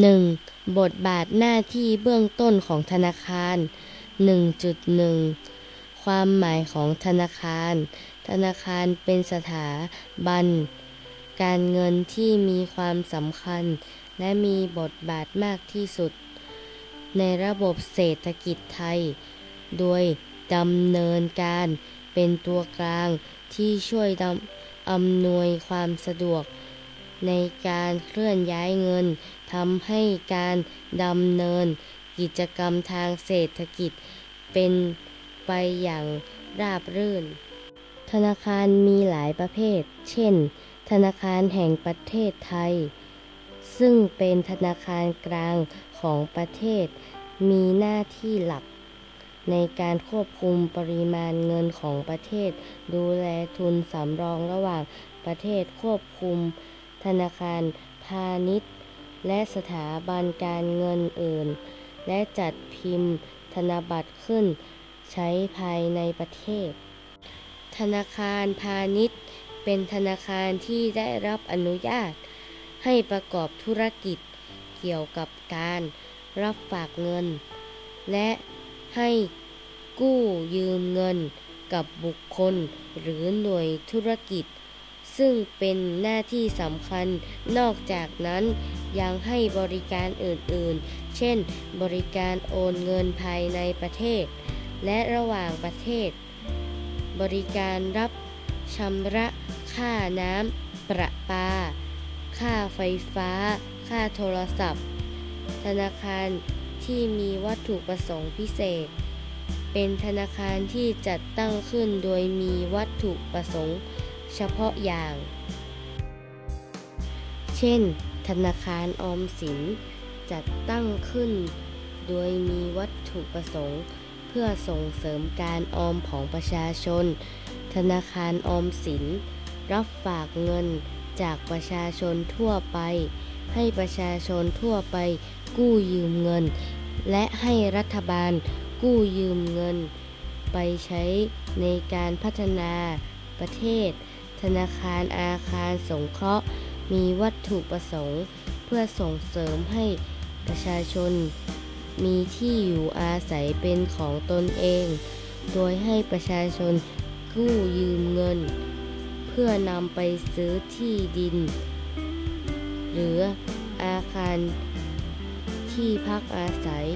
1. บทบาทหน้าที่เบื้องต้นของธนาคาร 1.1 ความหมายของธนาคาร ธนาคารเป็นสถาบัน การเงินที่มีความสำคัญ และมีบทบาทมากที่สุด ในระบบเศรษฐกิจไทย โดยดำเนินการเป็นตัวกลางที่ช่วยอำนวยความสะดวก ในการเคลื่อนย้ายเงินทำให้การดำเนินกิจกรรมทางเศรษฐกิจ เป็นไปอย่างราบรื่น ธนาคารมีหลายประเภท เช่น ธนาคารแห่งประเทศไทย ซึ่งเป็นธนาคารกลางของประเทศ มีหน้าที่หลัก ในการควบคุมปริมาณเงินของประเทศ ดูแลทุนสำรองระหว่างประเทศควบคุม ธนาคารพาณิชย์ และสถาบันการเงินอื่น และจัดพิมพ์ธนบัตรขึ้น ใช้ภายในประเทศ ธนาคารพาณิชย์ เป็นธนาคารที่ได้รับอนุญาต ให้ประกอบธุรกิจเกี่ยวกับการรับฝากเงิน และให้กู้ยืมเงินกับบุคคลหรือหน่วยธุรกิจ ซึ่งเป็นหน้าที่สำคัญ นอกจากนั้นยังให้บริการอื่นๆ เช่น บริการโอนเงินภายในประเทศ และระหว่างประเทศ บริการรับชำระค่าน้ำประปา ค่าไฟฟ้า ค่าโทรศัพท์ ธนาคารที่มีวัตถุประสงค์พิเศษ เป็นธนาคารที่จัดตั้งขึ้นโดยมีวัตถุประสงค์ เฉพาะอย่าง เช่น ธนาคารออมสินจัดตั้งขึ้น โดยมีวัตถุประสงค์ เพื่อส่งเสริมการออมของประชาชน ธนาคารออมสิน รับฝากเงินจากประชาชนทั่วไป ให้ประชาชนทั่วไปกู้ยืมเงิน และให้รัฐบาลกู้ยืมเงิน ไปใช้ในการพัฒนาประเทศ ธนาคารอาคารสงเคราะห์ มีวัตถุประสงค์ เพื่อส่งเสริมให้ประชาชน มีที่อยู่อาศัยเป็นของตนเอง โดยให้ประชาชนกู้ยืมเงิน เพื่อนำไปซื้อที่ดิน หรืออาคารที่พักอาศัย